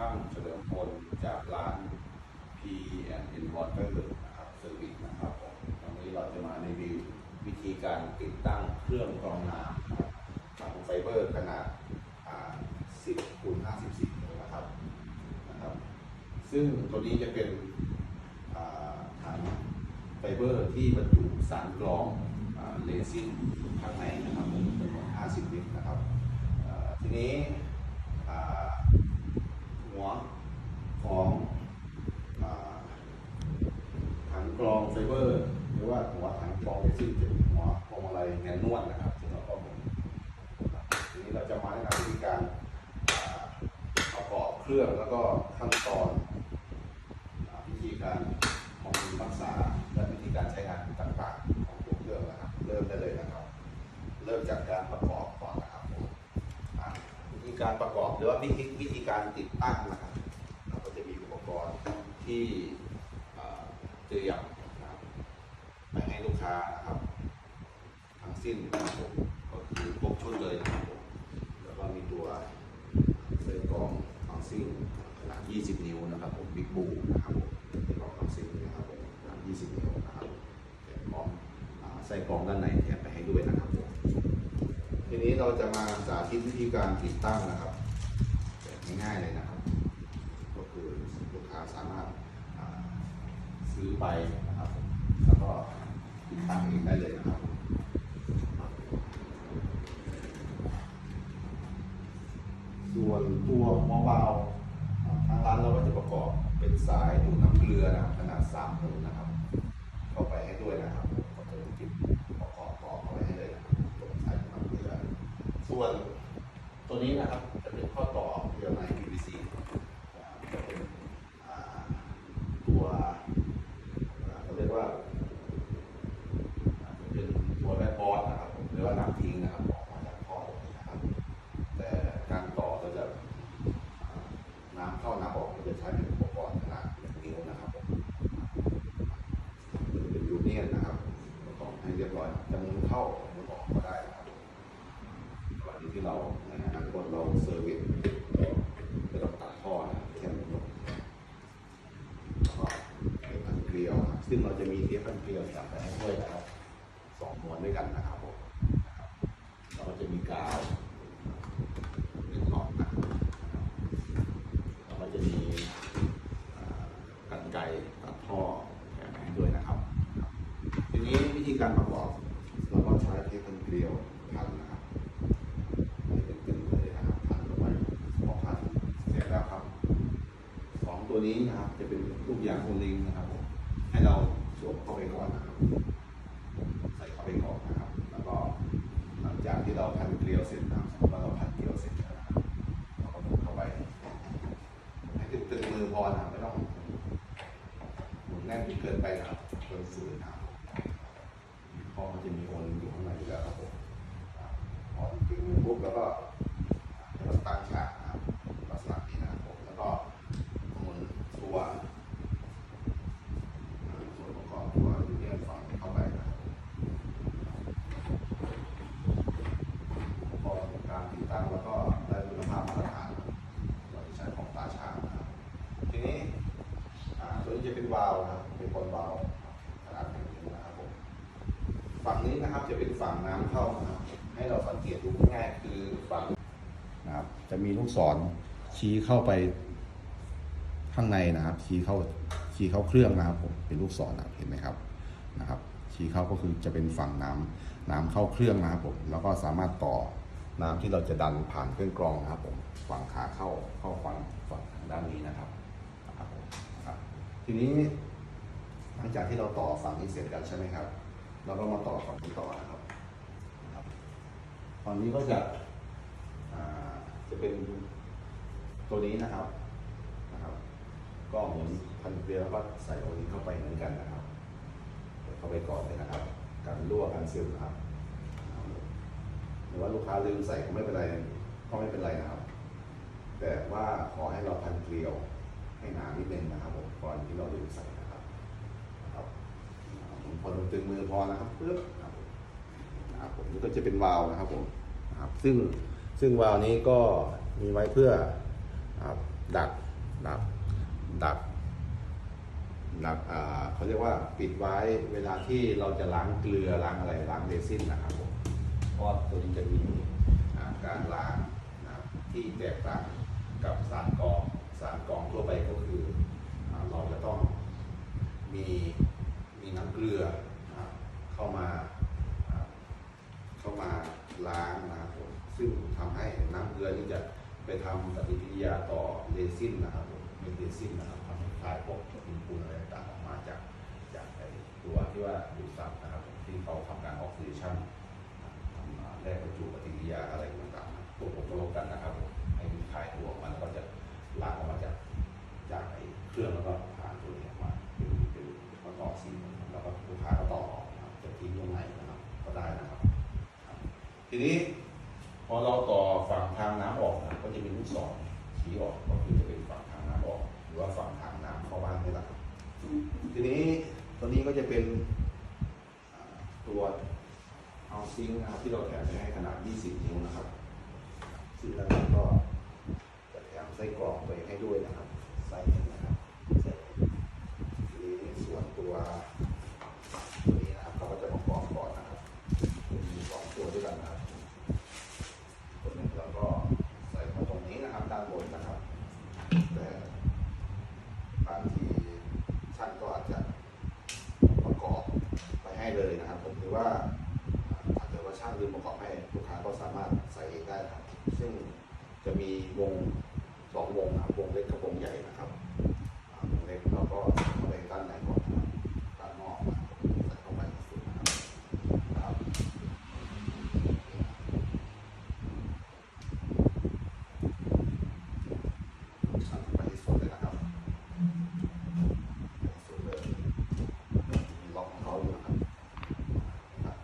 ช่างเฉลิมพลจากร้าน P and Water นะครับเซอร์วิสนะครับผมวันนี้เราจะมาในวิววิธีการติดตั้งเครื่องกรองน้ำถังไฟเบอร์ขนาด 10คูณ54นิ้วนะครับนะครับ ซึ่งตัวนี้จะเป็นอ่าถังไฟเบอร์ที่บรรจุสารกรองเลซินข้างในนะครับจำนวน50 ลิตรนะครับทีนี้อ่าหัวของอ่าถังกรองไฟเบอร์ หรือว่าหัวถังกรองเลซินจะเป็นหัวพวงมาลัยแมนนวลนะครับซึ่งเราก็ผมทีนี้เราจะมาแนะนำวิธีการอ่าป เครื่องแล้วก็ขั้นตอนวิธีการบำรุงรักษาและวิธีการใช้งานต่างๆของตัวเครื่องนะครับ เริ่มได้เลยนะครับ เริ่มจากการประกอบก่อนนะครับวิธีการประกอบหรือว่าวิธีวิธีการติดตั้งนะครับเราก็จะมีอุปกรณ์ที่เตรียมนะครับไปให้ลูกค้านะครับทั้งสิ้นนะครับก็คือครบชุดเลยนะครับผมแล้วก็มีตัวเส้นกรองฟังซิ่งขนาด 20 นิ้วนะครับผมบิ๊กบูนะครับผมเป็นกรองฟังซิ่งนะครับผมขนาด20 นิ้วนะครับแถมพร้อมอ่าใส่กรองด้านในแถมไปให้ด้วยนะครับผมทีนี้เราจะมาสาธิตวิธีการติดตั้งนะครับแบบง่ายๆเลยนะครับ ก็คือลูกค้าสามารถซื้อไปนะครับ แล้วก็ติดตั้งเองได้เลยนะครับ ส่วนตัวหัววาล์วอ่าทางร้านเราก็จะประกอบเป็นสายดูดน้ำเกลือนะครับขนาด3นิ้วนะครับ เข้าไปให้ด้วยนะครับก็จะติดประกอบต่อเข้าไปให้เลยนะครับตัวสายดูดน้ำเกลือ ส่วนตัว นี้นะครับจะเป็นข้อต่อเรือใน PVC อ่าจะเป็นอ่าตัวอ่าเขาเรียกว่า อาจจะเป็นตัวแม่บอสนะครับผมหรือว่าน้ำทิ้งนะครับออกมาจากท่อตรงนี้นะครับ แต่การต่อเราจะอ่าน้ำเข้าน้ำออกเราจะใช้เป็นอุปกรณ์ขนาดหนึ่งนิ้วนะครับผมเป็นยูเนียนนะครับประกอบให้เรียบร้อยจะหมุนเข้าหมุนออกก็ได้นะครับก่อนที่เราในอนาคตเราเซอร์วิสก็ไม่ต้องตัดท่อนะครับแค่หมุนลง แล้วก็เทปพันเกลียวนะครับซึ่งเราจะมีเทปพันเกลียวจับไปให้ด้วยนะครับสองม้วนด้วยกันนะครับผมนะครับเราก็จะมีกาวหนึ่งหลอดนะครับแล้วก็จะมีอ่ากันไกรตัดท่อแถมให้ด้วยนะครับครับทีนี้วิธี การประกอบเราก็ใช้เทปพันเกลียวพันนะครับให้เป็นตึงเลยนะครับพันลงไปพอพันเสร็จแล้วครับสองตัวนี้นะครับจะเป็นลูกยางโอลิงนะครับผมให้เราสวมเข้าไปก่อนนะครับ ใส่เข้าไปก่อนนะครับ แล้วก็หลังจากที่เราพันเกลียวเสร็จนะครับสมมติว่าเราพันเกลียวเสร็จแล้วนะครับเราก็หมุนเข้าไปให้ตึงๆมือพอนะครับไม่ต้องหมุนแน่นจนเกินไปนะครับจนฝืนนะครับเพราะมันจะมีโอลิงอยู่ข้างในอยู่แล้วครับผมอ่าพอตึงมือปุ๊บแล้วก็ให้เราตั้งฉากนะครับลักษณะนี้นะครับผมแล้วก็ หมุนตัวอ่าส่วนประกอบตัวยูเนียนฝั่งเข้าไปนะครับอุปกรณ์การติดตั้งแล้วก็ได้คุณภาพมาตรฐานเราจะใช้ของตาช่างนะครับทีนี้อ่าตัวนี้จะเป็นวาล์วนะครับเป็นบอลวาล์วขนาดหนึ่งนิ้วนะครับผมฝั่งนี้นะครับจะเป็นฝั่งน้ำเข้านะครับให้เราสังเกตดูง่ายๆคือฝั่งนะครับจะ มีลูกศรชี้เข้าไปข้างในนะครับ ชี้เข้าชี้เข้าเครื่องนะครับผมเป็นลูกศรนะเห็นไหมครับนะครับ ชี้เข้าก็คือจะเป็นฝั่งน้ำน้ำเข้าเครื่องนะครับผมแล้วก็สามารถต่อน้ำที่เราจะดันผ่านเครื่องกรองนะครับผมฝั่งขาเข้าเข้าฝั่งฝั่งด้านนี้นะครับนะครับผมนะครับทีนี้หลังจากที่เราต่อฝั่งนี้เสร็จแล้วใช่ไหมครับ เราก็มาต่อฝั่งนี้ต่อนะครับนะครับฝั่งนี้ก็จะอ่า จะเป็นตัวนี้นะครับนะครับ ก็หมุนพันเกลียวแล้วก็ใส่โอลิงเข้าไปเหมือนกันนะครับเข้าไปก่อนเลยนะครับการรั่วการซึมนะครับหรือว่าลูกค้าลืมใส่ก็ไม่เป็นไรก็ไม่เป็นไรนะครับ แต่ว่าขอให้เราพันเกลียวให้หนานิดนึงนะครับผมก่อนที่เราลืมใส่นะครับครับหมุนพอตึงมือพอนะครับปึ๊บครับผมนะครับผมนี่ก็จะเป็นวาล์วนะครับผมนะครับ ซึ่ง ซึ่งวาล์วนี้ก็มีไว้เพื่อดักดักดักดักเขาเรียกว่าปิดไว้เวลาที่เราจะล้างเกลือล้างอะไรล้างเรซินนะครับผมเพราะตัวนี้จะมีการล้างนะที่แตกต่างกับสารกองสารกองทั่วไปก็คืออเราจะต้องมีมีน้ำเกลือเข้ามาอ่าเข้ามาล้างนะ ให้น้ำเกลือนี่จะไปทำปฏิกิริยาต่อเรซินนะครับผมเป็นเรซินนะครับทำให้คลายพวกดินปูนอะไรต่างออกมาจากจากไอ้ตัวที่ว่าดูดซับนะครับที่เขาทำการออกซิเดชันทำแลกบรรจุปฏิกิริยาอะไรต่างๆนะตัวผมก็ลบกันนะครับผมให้มันคลายตัวออกมาแล้วก็จะล้างออกมาจากจากไอ้เครื่องแล้วก็ผ่านตัวนี้ออกมาเป็นเป็นข้อต่อซีนแล้วก็ลูกค้าก็ต่อออกนะครับจะทิ้งตรงไหนนะครับก็ได้นะครับ ทีนี้ พอเราต่อฝั่งทางน้ำออกนะก็จะเป็นลูกศรชี้ออกก็คือจะเป็นฝั่งทางน้ำออก หรือว่าฝั่งทางน้ำเข้าบ้านนี่แหละทีนี้ตัวนี้ก็จะเป็นตัวเอาซิงค์นะครับที่เราแถมไปให้ขนาด 20 นิ้วนะครับซึ่งแล้วก็จะแถมไส้กรอกไปให้ด้วยนะครับไส้หนึ่งนะครับใส่ทีนี้ส่วนตัวตัวนี้นะครับเราก็จะประกอบก่อนนะครับ มีสองตัวด้วยกันนะครับตัวหนึ่งเราก็ใส่มาตรงนี้นะครับด้านบนนะครับ แต่บางทีช่างก็อาจจะประกอบไปให้เลยนะครับผมถือว่าถ้าเกิดว่าช่างลืมประกอบให้ลูกค้าก็สามารถใส่เองได้นะครับ ซึ่งจะมีวงสองวงนะครับวงเล็กกับวงใหญ่นะครับอ่าวงเล็กเราก็เข้าไปด้านในก่อนนะครับด้านนอกนะครับใส่เข้าไปสุดนะครับนะครับ สั่งไปที่สุดเลยนะครับสุดเลยมีล็อกของเขาอยู่นะครับนะครับ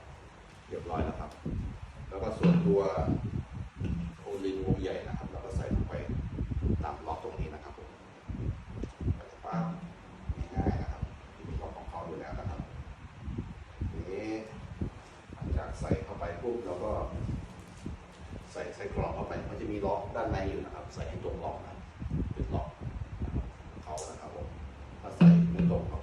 เรียบร้อยแล้วครับ แล้วก็ส่วนตัวโอลิงวงใหญ่นะครับเราก็ใส่ลงไปตามล็อกตรงนี้นะครับผมก็จะป้าบง่ายๆนะครับที่มีล็อกของเขาอยู่แล้วนะครับทีนี้หลังจากใส่เข้าไปุ๊บเราก็ ใส่ใส่กล่องเข้าไป มันจะมีล็อกด้านในอยู่นะครับ ใส่ให้ตรงล็อกนะเป็นล็อกเขานะครับผมถ้าใส่ไม่ตรงเขา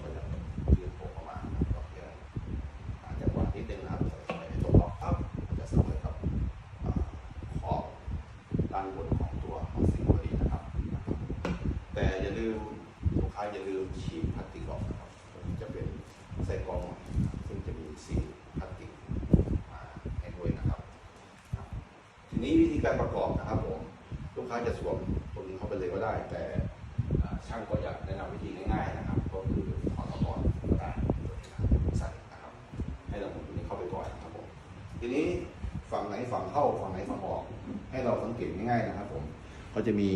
จะมี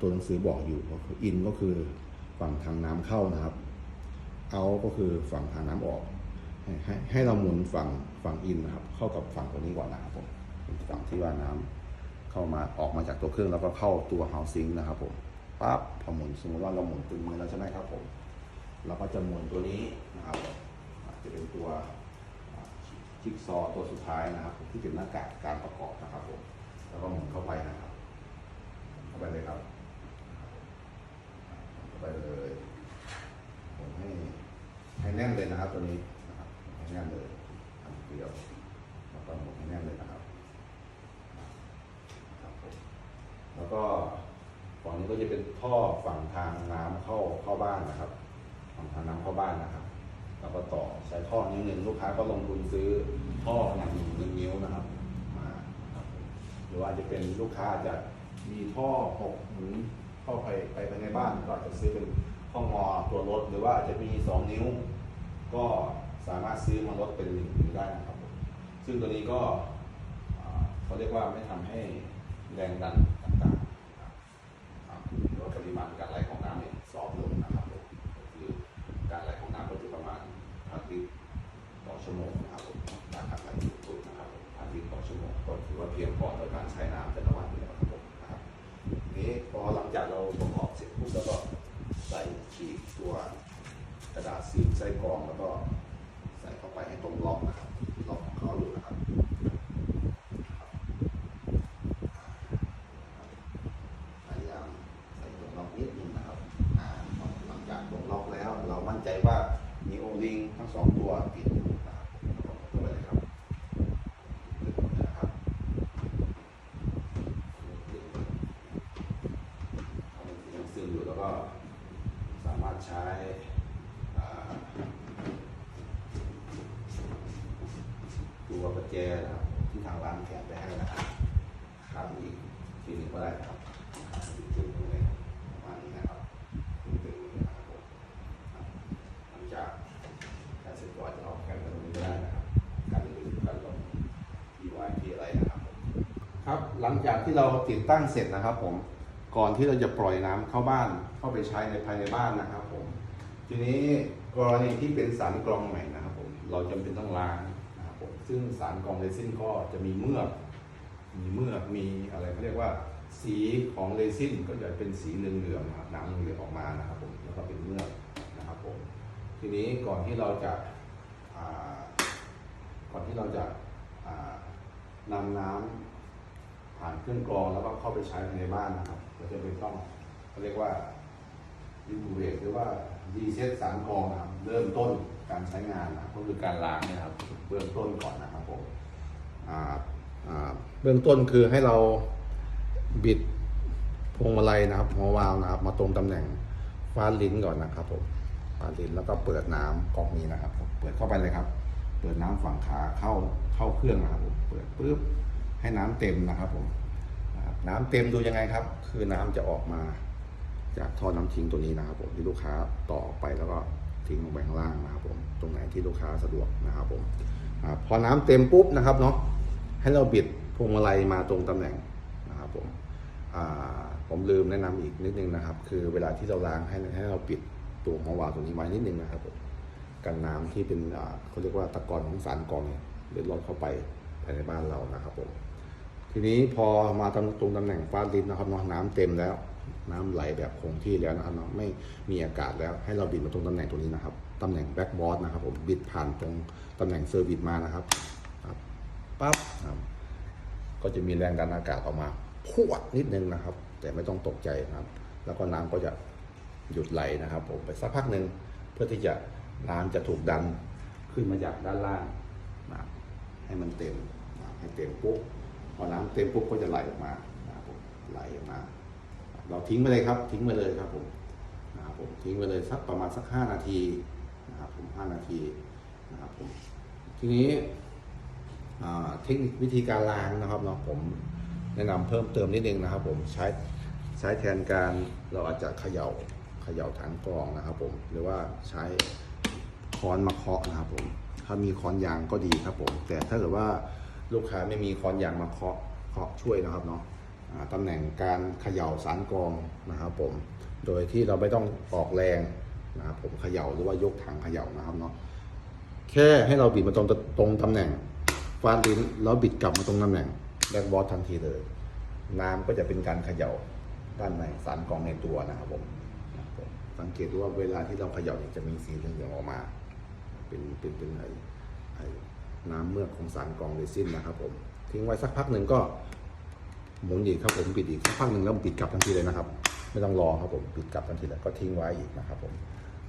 ตัวหนังสือบอกอยู่ก็คืออินก็คือฝั่งทางน้ำเข้านะครับเอาก็คือฝั่งทางน้ำออก ให้ให้เราหมุนฝั่งฝั่งอินนะครับ เข้ากับฝั่งตัวนี้ก่อนนะครับผมฝั่งที่ว่าน้ำเข้ามาออกมาจากตัวเครื่องแล้วก็เข้าตัวเฮาซิงนะครับผมปั๊บพอหมุนสมมติว่าเราหมุนตึงมือแล้วใช่ไหมครับผมเราก็จะหมุนตัวนี้นะครับจะเป็นตัวจิ๊กซอตัวสุดท้ายนะครับ ที่เป็นหน้ากากการประกอบนะครับผมแล้วก็หมุนเข้าไปนะครับ ไปเลยครับ ไปเลย ผมให้ให้แน่นเลยนะครับ ตัวนี้นะครับให้แน่นเลยอันเดียวแล้วก็หมให้แน่นเลยนะครับครับผมแล้วก็ฝั่งนี้ก็จะเป็นท่อฝั่งทางน้ำเข้าเข้าบ้านนะครับ ฝั่งทางน้ำเข้าบ้านนะครับแล้วก็ต่อใช้ท่อนิ้วหนึ่งลูกค้าก็ลงทุนซื้อท่อขนาดหนึ่งหนึ่งนิ้วนะครับ มาหรือว่าจะเป็นลูกค้าอาจจะ มีท่อหกหมุนเข้าไปไปภายในบ้านก็อาจจะซื้อเป็นข้องงอตัวรถ หรือว่าอาจจะมีสองนิ้ว ก็สามารถซื้อมาลดเป็นหนึ่งนิ้วได้นะครับผมซึ่งตัวนี้ก็เขาเรียกว่าไม่ทำให้แรงดันต่างๆนะครับอ่าหรือว่าปริมาณการไหลของ กระดาษซีลไส้กรองแล้วก็ ลังจากที่เราติดตั้งเสร็จนะครับ ผมก่อนที่เราจะปล่อยน้ำเข้าบ้านเข้าไปใช้ในภายในบ้านนะครับ ผม ทีนี้กรณีที่เป็นสารกรองใหม่นะครับ ผมเราจำเป็นต้องล้างนะครับผมซึ่งสารกรองเรซินก็จะมีเมือกมีเมือกมีอะไรเขาเรียกว่าสีของเรซินก็จะเป็นสีเหลืองๆนะครับน้ำเหลืองออกมานะครับผมแล้วก็เป็นเมือกนะครับผมทีนี้ก่อนที่เราจะก่อนที่เราจะนำน้ำ ผ่านเครื่องกรองแล้วก็เข้าไปใช้ในบ้านนะครับเราจะเป็นต้องเขาเรียกว่ารีบูเวทหรือว่ารีเซ็ตสารกรองนะครับเริ่มต้นการใช้งานนะก็คือการล้างนยครับเบื้องต้นก่อนนะครับผมเบื้องต้นคือให้เราบิดพวงมาลัยนะครับหัววาล์วนะครับ มาตรงตำแหน่งฟ้าลิ้นก่อนนะครับผมฟ้าลิ้นแล้วก็เปิดน้ำกล่องนี้นะครับ เปิดเข้าไปเลยครับ เปิดน้ำฝั่งขาเข้าเข้าเครื่องนะครับผมเปิดปุ๊บ ให้น้ำเต็มนะครับผมนะครับน้ำเต็มดูยังไงครับ คือน้ำจะออกมาจากท่อน้ำทิ้งตัวนี้นะครับ ผมที่ลูกค้าต่อออกไปแล้วก็ทิ้งลงไปข้างล่างนะครับ ผมตรงไหนที่ลูกค้าสะดวกนะครับผมอพอน้ำเต็มปุ๊บนะครับเนาะให้เราบิดพวงมาลัยมาตรงตำแหน่งนะครับผมผมลืมแนะนำอีกนิดนึงนะครับ คือเวลาที่เราล้างให้ให้เราปิดตัวของวาล์วตัวนี้ไว้นิดนึงนะครับผมกันน้ำที่เป็นเขาเรียกว่าตะกอนของสารกรองเนี่ยเลือดลอดเข้าไปภายในบ้านเรานะครับผม ทีนี้พอมาตรงตรงตำแหน่งฟ้าลิ้นนะครับเนาะน้ำเต็มแล้ว น้ำไหลแบบคงที่แล้วนะครับเนาะไม่มีอากาศแล้วให้เราบิดมาตรงตำแหน่งตรงนี้นะครับตำแหน่งแบ็กบอสนะครับผมบิดผ่านตรงตำแหน่งเซอร์วิสมานะครับครับปั๊บครับก็จะมีแรงดันอากาศออกมาพวดนิดนึงนะครับ แต่ไม่ต้องตกใจนะครับ แล้วก็น้ำก็จะหยุดไหลนะครับ ผมไปสักพักหนึ่งเพื่อที่จะน้ำจะถูกดันขึ้นมาจากด้านล่างนะให้มันเต็มนะให้เต็มปุ๊บ พอน้ำเต็มปุ๊บก็จะไหลออกมานะครับผมไหลออกมา เราทิ้งไปเลยครับ ทิ้งไปเลยครับผมนะครับผมทิ้งไปเลยสักประมาณสักห้านาทีนะครับผมห้านาทีนะครับผมทีนี้เทคนิควิธีการล้างนะครับเนาะผมแนะนำเพิ่มเติมนิดนึงนะครับ ผมใช้ใช้แทนการเราอาจจะเขย่าเขย่าฐานกรองนะครับ ผมหรือว่าใช้ค้อนมาเคาะนะครับผมถ้ามีค้อนยางก็ดีครับผม แต่ถ้าเกิดว่า ลูกค้าไม่มีคอนยางมาเคาะเคาะช่วยนะครับเนาะตำแหน่งการเขย่าสารกรองนะครับผม โดยที่เราไม่ต้องออกแรงนะครับผมเขย่าหรือว่ายกถังเขย่านะครับเนาะ แค่ให้เราบิดมาตรงตรงตำแหน่งฟาดลิ้นแล้วบิดกลับมาตรงตำแหน่งแบ็กบอสทันทีเลย น้ำก็จะเป็นการเขย่าด้านในสารกรองในตัวนะครับผม สังเกตดูว่าเวลาที่เราเขย่าจะมีสีเหลืองๆออกมา เป็นเป็นเป็นไอ้ไอ้ น้ำเมือกของสารกรองเรซินนะครับผมทิ้งไว้สักพักหนึ่งก็หมุนอีกครับผมปิดอีกสักพักหนึ่งแล้วปิดกลับทันทีเลยนะครับ ไม่ต้องรอครับผมปิดกลับทันทีแล้วก็ทิ้งไว้อีกนะครับผม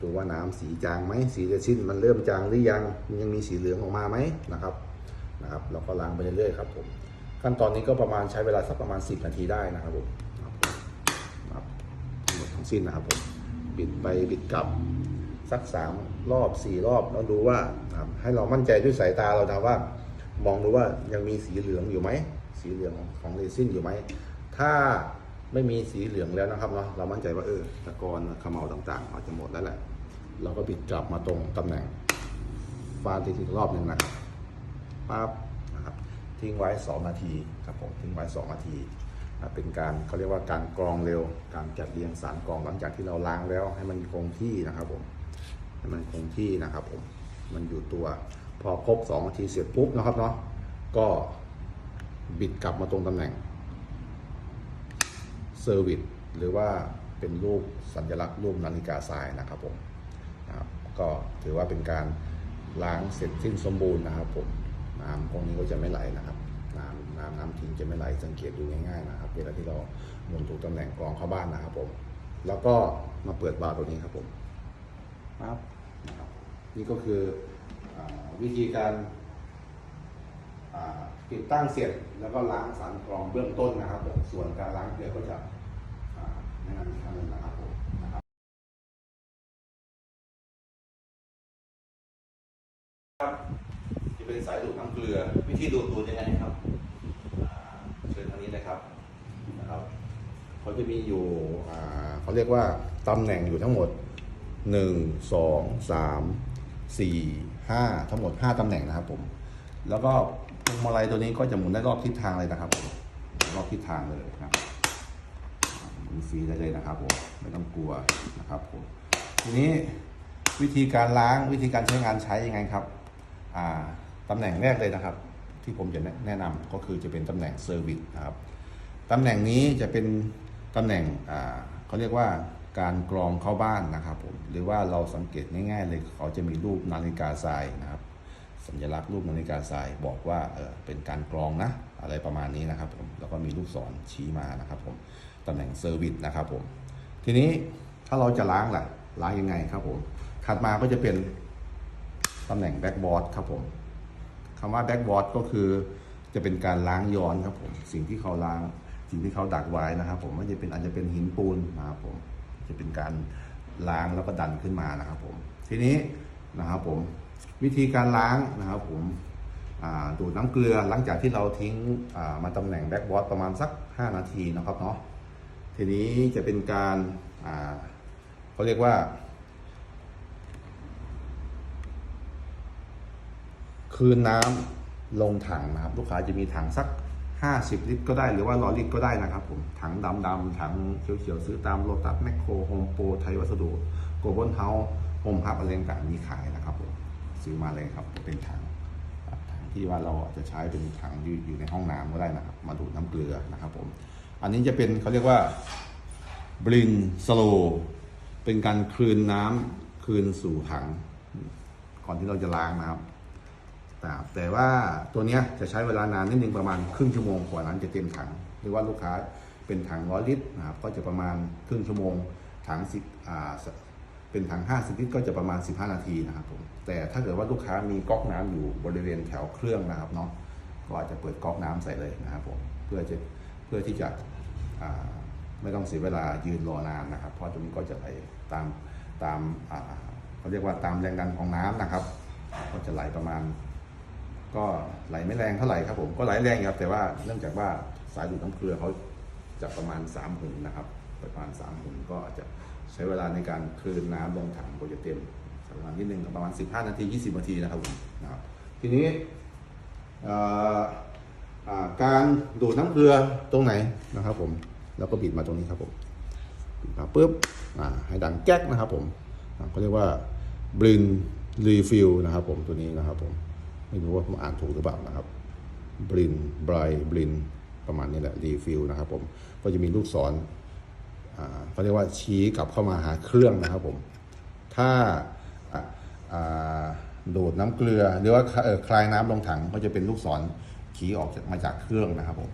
ดูว่าน้ำสีจางไหมสีเรซินมันเริ่มจางหรือยังมันยังมีสีเหลืองออกมาไหมนะครับนะครับเราก็ล้างไปเรื่อยๆครับผมขั้นตอนนี้ก็ประมาณใช้เวลาสักประมาณ 10 นาทีได้นะครับผมครับผมครับทั้งหมดทั้งสิ้นนะครับผมบิดไปบิดกลับ สักสามรอบสี่รอบแล้วดูว่าให้เรามั่นใจด้วยสายตาเรานะว่า มองดูว่ายังมีสีเหลืองอยู่ไหมสีเหลืองของเรซินอยู่ไหมถ้าไม่มีสีเหลืองแล้วนะครับเนาะเรามั่นใจว่าเออตะกอนขมเหลาต่างๆอาจจะหมดแล้วแหละเราก็บิดกลับมาตรงตำแหน่งฟาดอีกรอบหนึ่งนะครับปั๊บนะครับทิ้งไว้ 2 นาทีครับผมทิ้งไว้ 2 นาทีนะเป็นการเขาเรียกว่าการกรองเร็ว การจัดเรียงสารกรองหลังจากที่เราล้างแล้วให้มันคงที่นะครับผม ให้มันคงที่นะครับผมมันอยู่ตัว พอครบ2นาทีเสร็จปุ๊บนะครับเนาะก็บิดกลับมาตรงตำแหน่งเซอร์วิสหรือว่าเป็นรูปสัญลักษณ์รูปนาฬิกาทรายนะครับผมนะครับก็ถือว่าเป็นการล้างเสร็จสิ้นสมบูรณ์นะครับผมน้ำพวกนี้ก็จะไม่ไหลนะครับน้ำน้ำน้ำทิ้งจะไม่ไหลสังเกตดูง่ายๆนะครับเวลาที่เราหมุนถูกตำแหน่งกรองเข้าบ้านนะครับผมแล้วก็มาเปิดบาล์วตัวนี้ครับผม ปั๊บนะครับนี่ก็คืออวิธีการติดตั้งเสร็จแล้วก็ล้างสารกรองเบื้องต้นนะครับผมส่วนการล้างเกลือก็จะอ่าแนะนำอีกครั้งนึงนะครับผมนะครับจะเป็นสายดูดน้ำเกลือ วิธีดูดดูดยังไงครับเชิญทางนี้เลยครับนะครับ เขาจะมีอยู่เขาเรียกว่าตำแหน่งอยู่ทั้งหมด 1 2 3 4 5 ทั้งหมด 5ตำแหน่งนะครับผม แล้วก็พวงมาลัยตัวนี้ก็จะหมุนได้รอบทิศทางเลยนะครับผมรอบทิศทางเลยนะครับหมุนฟรีได้เลยนะครับผมไม่ต้องกลัวนะครับผมทีนี้วิธีการล้างวิธีการใช้งานใช้ยังไงครับตำแหน่งแรกเลยนะครับ ที่ผมจะแนะนำก็คือจะเป็นตำแหน่งเซอร์วิสนะครับตำแหน่งนี้จะเป็นตำแหน่งเขาเรียกว่า การกรองเข้าบ้านนะครับผมหรือว่าเราสังเกตง่ายๆเลยเขาจะมีรูปนาฬิกาทรายนะครับ สัญลักษณ์รูปนาฬิกาทรายบอกว่าเออเป็นการกรองนะอะไรประมาณนี้นะครับผมแล้วก็มีลูกศรชี้มานะครับผมตำแหน่งเซอร์วิสนะครับผมทีนี้ถ้าเราจะล้างล่ะล้างยังไงครับผมถัดมาก็จะเป็นตำแหน่งแบ็กบอร์ดครับผมคำว่าแบ็กบอร์ดก็คือจะเป็นการล้างย้อนครับผมสิ่งที่เขาล้างสิ่งที่เขาดักไว้นะครับ ผมไม่จะเป็นอาจจะเป็นหินปูนนะครับผม จะเป็นการล้างแล้วก็ดันขึ้นมานะครับผมทีนี้นะครับผมวิธีการล้างนะครับผมดูดน้ำเกลือหลังจากที่เราทิ้งามาตำแหน่งแบ็กบอร์ดประมาณสัก 5 นาทีนะครับเนาะทีนี้จะเป็นการาเขาเรียกว่า คืนน้ำลงถังนะครับ ลูกค้าจะมีถังสัก 50 ลิตรก็ได้หรือว่า100ลิตรก็ได้นะครับผมถังดำดำถังเขียวๆ ซื้อตามโลตัสแมคโครโฮมโปรไทยวัสดุโกลบอลเฮาโฮมฮับอะไรต่างๆมีขายนะครับผมซื้อมาเลยครับเป็นถังถังที่ว่าเราอาจจะใช้เป็นถังอยู่อยู่ในห้องน้ำก็ได้นะครับ มาดูดน้ำเกลือนะครับผมอันนี้จะเป็นเขาเรียกว่าบลินสโลเป็นการคืนน้ำคืนสู่ถัง ก่อนที่เราจะล้างนะครับ แต่แต่ว่าตัวเนี้ยจะใช้เวลานานนิดนึงประมาณครึ่งชั่วโมงกว่านั้นจะเต็มถังหรือว่าลูกค้าเป็นถังร้อยลิตรนะครับก็จะประมาณครึ่งชั่วโมงถังสิบอ่าเป็นถัง50ลิตรก็จะประมาณ 15 นาทีนะครับผมแต่ถ้าเกิดว่าลูกค้ามีก๊อกน้ำอยู่บริเวณแถวเครื่องนะครับเนาะก็อาจจะเปิดก๊อกน้ำใส่เลยนะครับผมเพื่อจะเพื่อที่จะอ่าไม่ต้องเสียเวลายืนรอนานนะครับ เพราะตรงนี้ก็จะไหลตามตามเขาเรียกว่าตามแรงดันของน้ำนะครับ ก็จะไหลประมาณ ก็ไหลไม่แรงเท่าไหร่ครับผมก็ไหลแรงครับ แต่ว่าเนื่องจากว่าสายดูดน้ำเกลือเขาจะประมาณ3หุ่นนะครับ ประมาณ3หุ่นก็อาจจะใช้เวลาในการคืนน้ำลงถังก็จะเต็มใช้เวลานิดนึงประมาณ 15 นาที 20 นาทีนะครับผมนะครับทีนี้การดูดน้ำเกลือตรงไหนนะครับผมแล้วก็บิดมาตรงนี้ครับผมบิดมาปุ๊บให้ดังแก๊กนะครับผมเขาเรียกว่าบลินรีฟิลนะครับผมตัวนี้นะครับผม ไม่รู้ว่าผมอ่านถูกหรือเปล่านะครับบรินบรายบรินประมาณนี้แหละรีฟิลนะครับผมก็จะมีลูกศรเขาเรียกว่าชี้กลับเข้ามาหาเครื่องนะครับผมถ้าดูดน้ำเกลือหรือว่าคลายน้ำลงถังก็จะเป็นลูกศรชี้ออกมาจากเครื่องนะครับผม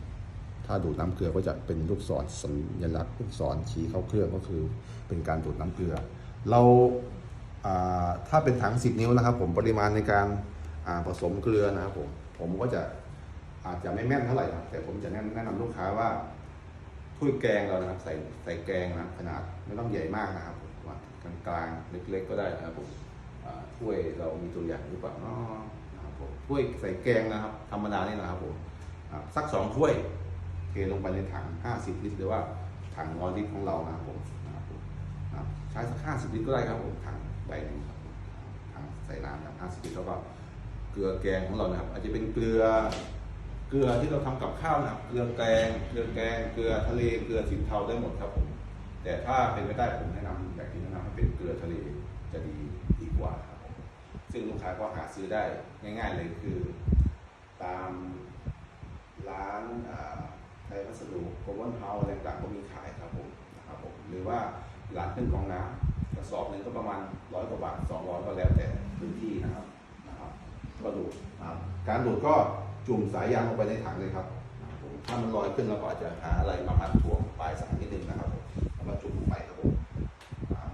ถ้าดูดน้ำเกลือก็จะเป็นลูกศรสัญลักษณ์ลูกศรชี้เข้าเครื่องก็คือ เป็นการดูดน้ำเกลือ เราถ้าเป็นถัง 10 นิ้วนะครับ ผมปริมาณในการ ผสมเกลือนะครับผมผมก็จะอาจจะไม่แม่นเท่าไหร่นะครับแต่ผมจะแนะนะนำลูกค้าว่าถ้วยแกงเรานะครับ ใส่ใส่แกงนะขนาดไม่ต้องใหญ่มากนะครับผมว่ากลางๆเล็ก ๆ ก็ได้นะครับผมถ้วยเรามีตัวอย่างหรือเปล่าเนาะนะครับผมถ้วยใส่แกงนะครับ ธรรมดานี่นะครับผมสักสองถ้วยเทลงไปในถัง 50 ลิตรหรือว่าถังร้อยลิตรของเรานะครับผมนะครับผมอ่าใช้สัก 50 ลิตรก็ได้ครับผมถังใบหนึงครับถังใส่น้ำนะ50 ลิตรแล้วก็ เกลือแกงของเรานะครับ อาจจะเป็นเกลือเกลือที่เราทำกับข้าวนะครับ เกลือแกง เกลือแกง เกลือทะเล เกลือสินเทาได้หมดครับผม แต่ถ้าเป็นไม่ได้ผมแนะนำแบบที่แนะนำให้เป็นเกลือทะเลจะดีดีกว่าครับผมซึ่งลูกค้าก็หาซื้อได้ง่าย ๆ เลยคือ ตามร้านอ่าไทยวัสดุโกลบอลเฮาอะไรต่างๆก็มีขายครับผมนะครับผม หรือว่าร้านเครื่องกรองน้ำกระสอบหนึ่งก็ประมาณร้อยกว่าบาทสองร้อยก็แล้วแต่พื้นที่นะครับ ก็ดูดนะครับการดูดก็จุ่มสายยางลงไปในถังเลยครับนะครับผมถ้ามันลอยขึ้นเราก็อาจจะหาอะไรมาพันถ่วงปลายสายนิดนึงนะครับผมแล้วมาจุ่มลงไปครับผม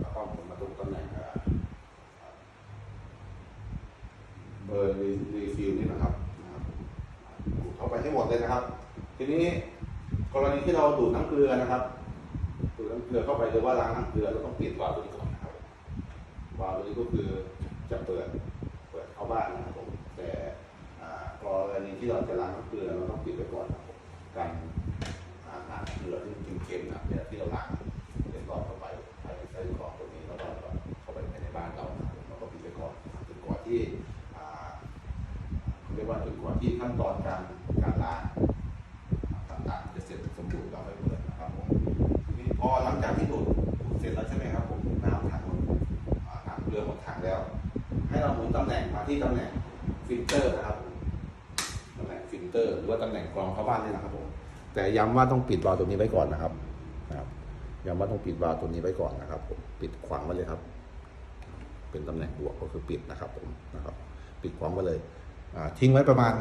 แล้วก็หมุนมาตรงตำแหน่งอ่าเบอร์รีฟิลนี่นะครับนะครับดูดเข้าไปให้หมดเลยนะครับ ทีนี้กรณีที่เราดูดน้ำเกลือนะครับดูดน้ำเกลือเข้าไปหรือว่าล้างน้ำเกลือเราต้องเปลี่ยนวาล์วตัวนี้ก่อนนะครับวาล์วตัวนี้ก็คือจะเปิดเปิดเข้าบ้านนะครับผม กรณีที่เราจะล้างน้ำเกลือเราต้องปิดไปก่อนนะครับผมกันอาหารเกลือที่มันเค็มๆนะเนี่ยที่เราล้างเรียบร้อยเข้าไปภายในไส้กรอกตัวนี้แล้วก็เข้าไปในบ้านเรานะครับแล้วก็ปิดไว้ก่อนจนกว่าที่เขาเรียกว่าจนกว่าที่ขั้นตอนการการล้างต่างๆจะเสร็จสมบูรณ์เราไม่เปิดนะครับผมทีนี้พอหลังจากที่ดูดเสร็จแล้วใช่ไหมครับผมน้ำถังหมดอ่าน้ำเกลือหมดถังแล้ว ให้เราหมุนตำแหน่งมาที่ตำแหน่งฟิลเตอร์นะครับผมตำแหน่งฟิล เตอร์หรือว่าตำแหน่งกรองเข้าบ้านนี่นะครับผมแต่ย้ำว่าต้องปิดวาล์วตัวนี้ไว้ก่อนนะครับนะครับย้ำว่าต้องปิดวาล์วตัวนี้ไว้ก่อนนะครับ ผมปิดขวางไว้เลยครับ เป็นตำแหน่งบวกก็คือปิดนะครับ ผมนะครับ ปิดขวางไว้เลยทิ้งไว้ประมาณ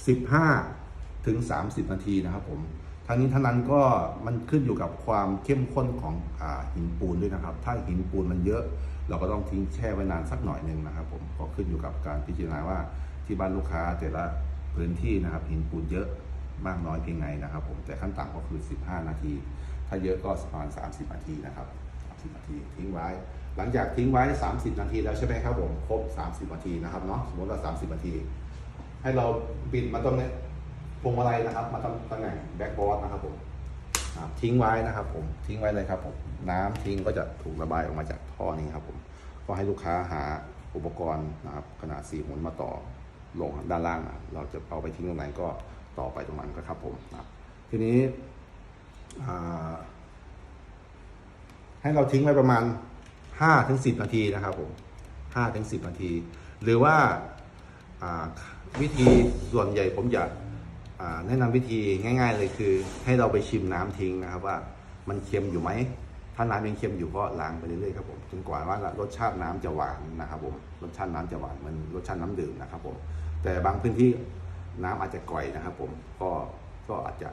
15ถึง30 นาทีนะครับผมทั้งนี้ทั้งนั้นก็มันขึ้นอยู่กับความเข้มข้นของอหินปูนด้วยนะครับ ถ้าหินปูนมันเยอะ เราก็ต้องทิ้งแช่ไว้นานสักหน่อยหนึ่งนะครับ ผมก็ขึ้นอยู่กับการพิจารณาว่า ที่บ้านลูกค้าแต่ละพื้นที่นะครับหินปูนเยอะมากน้อยเพียงไงนะครับผมแต่ขั้นต่ำก็คือ 15 นาที ถ้าเยอะก็ประมาณ 30 นาทีนะครับ30นาทีทิ้งไว้ หลังจากทิ้งไว้ 30 นาทีแล้วใช่ไหมครับผมครบ 30 นาทีนะครับเนาะสมมติว่า 30 นาที ให้เราปิดมาตรงนี้พวงมาลัยนะครับ มาตำตำแหน่งแบ็กบอร์ดนะครับผมทิ้งไว้นะครับผมทิ้งไว้เลยครับผมน้ำทิ้งก็จะถูกระบายออกมาจากท่อนี้ครับผมก็ให้ลูกค้าหาอุปกรณ์นะครับขนาด4หุนมาต่อ ลงด้านล่าง เราจะเอาไปทิ้งตรงไหนก็ต่อไปตรงนั้นก็ครับผมนะทีนี้ให้เราทิ้งไว้ประมาณ5ถึง10 นาทีนะครับผม5ถึง10 นาที หรือว่าวิธีส่วนใหญ่ผมจะอ่าแนะนำวิธีง่าย ๆ เลยคือ ให้เราไปชิมน้ำทิ้งนะครับว่ามันเค็มอยู่ไหม ถ้าน้ำยังเค็มอยู่ก็ล้างไปเรื่อยๆครับผมจนกว่าว่ารสชาติน้ำจะหวานนะครับผมรสชาติน้ำจะหวานมันรสชาติน้ำดื่มนะครับผมแต่บางพื้นที่น้ำอาจจะก่อยนะครับ ผมก็ก็อาจจะ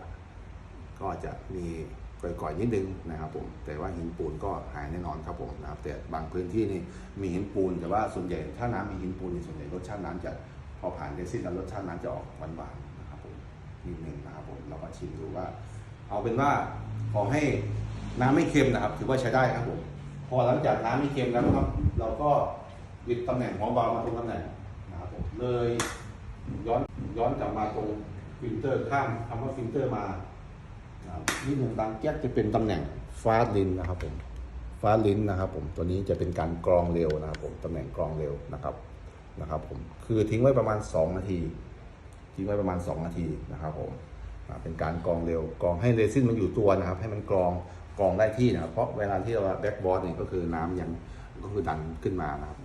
ก็อาจจะมีก่อยๆนิดนึงนะครับผมแต่ว่าหินปูนก็หายแน่นอนครับผมนะครับแต่บางพื้นที่นี่มีหินปูน แต่ว่าส่วนใหญ่ถ้าน้ำมีหินปูนส่วนใหญ่รสชาติน้ำจะพอผ่านเดซินแล้วรสชาติน้ำจะออกหวานๆนะครับผมนิดนึงนะครับผมเราก็ชิมดูว่า เอาเป็นว่าขอให้ น้ำไม่เค็มนะครับ ถือว่าใช้ได้ครับผมพอหลังจากน้ำไม่เค็มแล้วนะครับ เราก็บิดตำแหน่งของบาล์วมาตรงตำแหน่งนะครับผมเลยย้อนย้อนกลับมาตรงฟิลเตอร์ข้ามคำว่าฟิลเตอร์มานี่หนึ่งดังแก๊กจะเป็นตำแหน่งฟ้าลินนะครับผมฟ้าลินนะครับผมตัวนี้จะเป็นการกรองเร็วนะครับผมตำแหน่งกรองเร็วนะครับนะครับผมคือทิ้งไว้ประมาณ 2 นาที ทิ้งไว้ประมาณ 2 นาทีนะครับผมเป็นการกรองเร็วกรองให้เรซินมันอยู่ตัวนะครับ ให้มันกรอง กองได้ที่นะครับ เพราะเวลาที่เราแบ็กบอร์ดเนี่ยก็คือน้ำยังก็คือดันขึ้นมานะครับ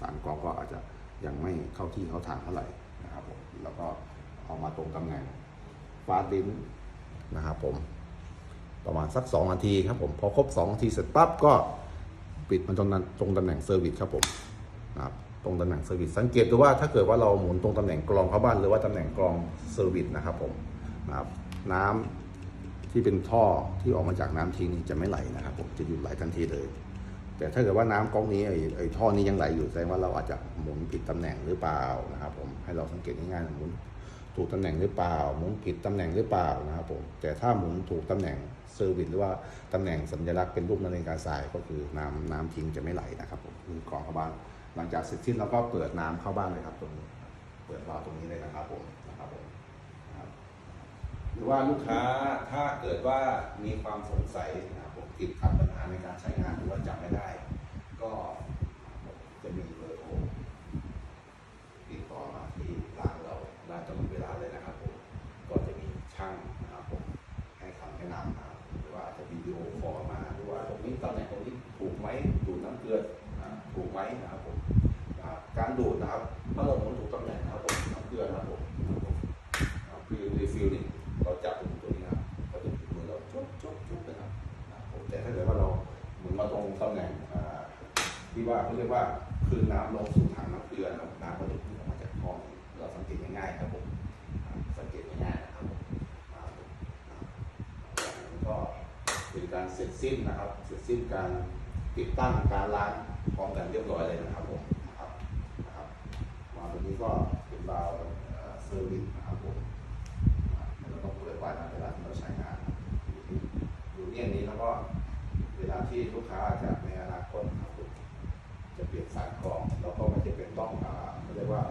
สารกองก็อาจจะยังไม่เข้าที่เข้าทางเท่าไหร่นะครับผมแล้วก็เอามาตรงตำแหน่งฟาดดินนะครับผมประมาณสัก 2 นาทีครับผมพอครบ 2 นาทีเสร็จปั๊บก็ปิดมันตรงนั้นตรงตำแหน่งเซอร์วิสครับผมนะครับตรงตำแหน่งเซอร์วิสสังเกตดูว่าถ้าเกิดว่าเราหมุนตรงตำแหน่งกรองเข้าบ้านหรือว่าตำแหน่งกรองเซอร์วิสนะครับผมนะครับน้ำ ที่เป็นท่อที่ออกมาจากน้ำทิ้งนี่จะไม่ไหลนะครับผมจะหยุดไหลทันทีเลย แต่ถ้าเกิดว่าน้ำก๊อกนี้ไอ้ไอ้ท่อนี้ยังไหลอยู่แสดงว่าเราอาจจะหมุนผิดตำแหน่งหรือเปล่านะครับ ผมให้เราสังเกตง่ายๆหมุนถูกตำแหน่งหรือเปล่า หมุนผิดตำแหน่งหรือเปล่านะครับผมแต่ถ้าหมุนถูกตำแหน่งเซอร์วิสหรือว่าตำแหน่งสัญลักษณ์เป็นรูปนาฬิกาทรายก็คือน้ำน้ำทิ้งจะไม่ไหลนะครับผมคือกรองเข้าบ้าน หลังจากเสร็จสิ้นเราก็เปิดน้ำเข้าบ้านเลยครับตรงนี้ เปิดวาล์วตรงนี้เลยนะครับผมนะครับผม หรือว่าลูกค้าถ้าเกิดว่ามีความสงสัยนะครับผมติดขัดปัญหาในการใช้งานหรือว่าจำไม่ได้ ก็ ว่าเขาเรียกว่าคืนน้ำลงสู่ถังน้ำเกลือน้ำก็จะพุ่งออกมาจากท่อเราสังเกตง่ายๆครับผมสังเกตง่ายๆนะครับผมก็เป็นการเสร็จสิ้นนะครับ เสร็จสิ้นการติดตั้งการล้างพร้อมกันเรียบร้อยเลยนะครับผมนะครับนะครับมาตรงนี้ก็เป็นบาวเซอร์วิสนะครับผมนะครับแล้วก็เปิดไว้นะเวลาที่เราใช้งานอยู่เนี่ยนี้แล้วก็เวลาที่ลูกค้าจะ ต้องเรียกว่า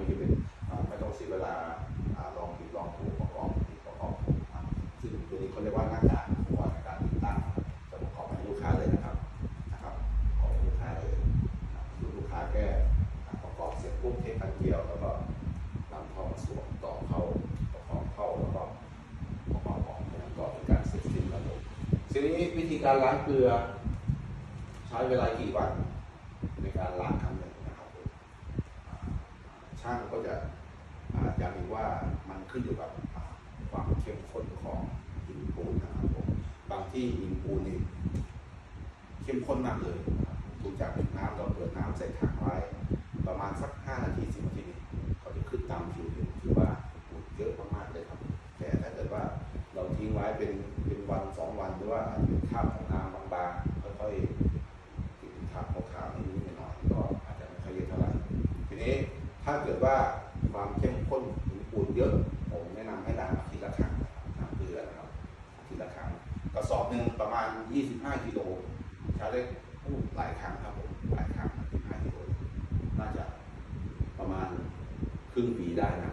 ไม่ได้เป็นไม่ต้องเสียเวลาลองผิดลองถูกประกอบผิดประกอบถูกซึ่งตัวนี้เขาเรียกว่าหน้าการอุปกรณ์การติดตั้งจะประกอบให้ลูกค้าเลยนะครับนะครับของลูกค้าเลยดูลูกค้าแก่ประกอบเสร็จปุ๊บเทปอันเดียวแล้วก็นำเข้ามาสวมต่อเข้าประกอบเข้าแล้วก็ประกอบออกก็เป็นการเสร็จสิ้นระบบทีนี้วิธีการล้างเกลือ ถ้าเกิดว่าความเข้มข้นหรือปูนเยอะ ผมแนะนำให้ล้างาทีตย์ละครั้งน้ำเกลือนะครับอาทิตละครั้งกระสอบหนึ่งประมาณ 25กิโลใช้ได้หลายครั้งครับผมหลายครั้ง25กิโลน่าจะประมาณครึ่งปีได้นะ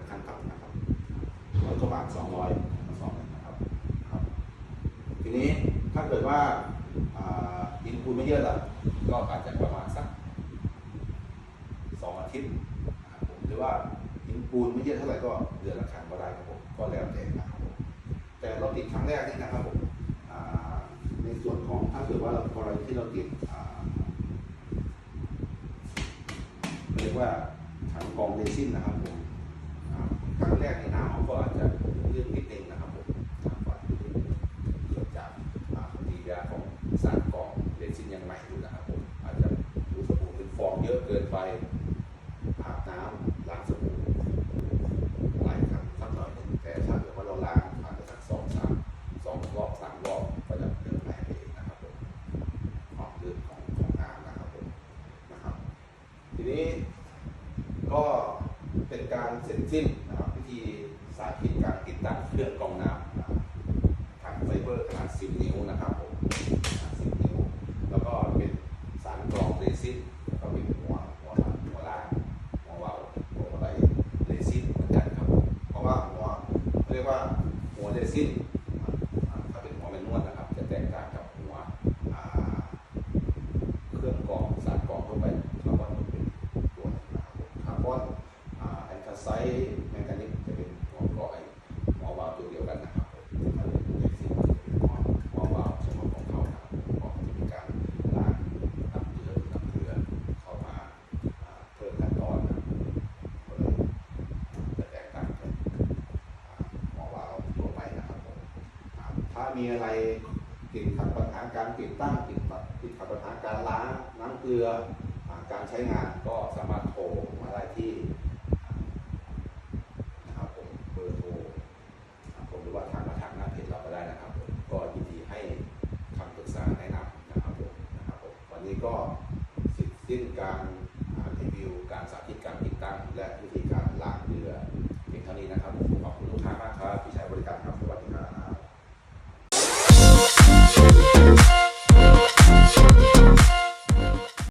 good fight.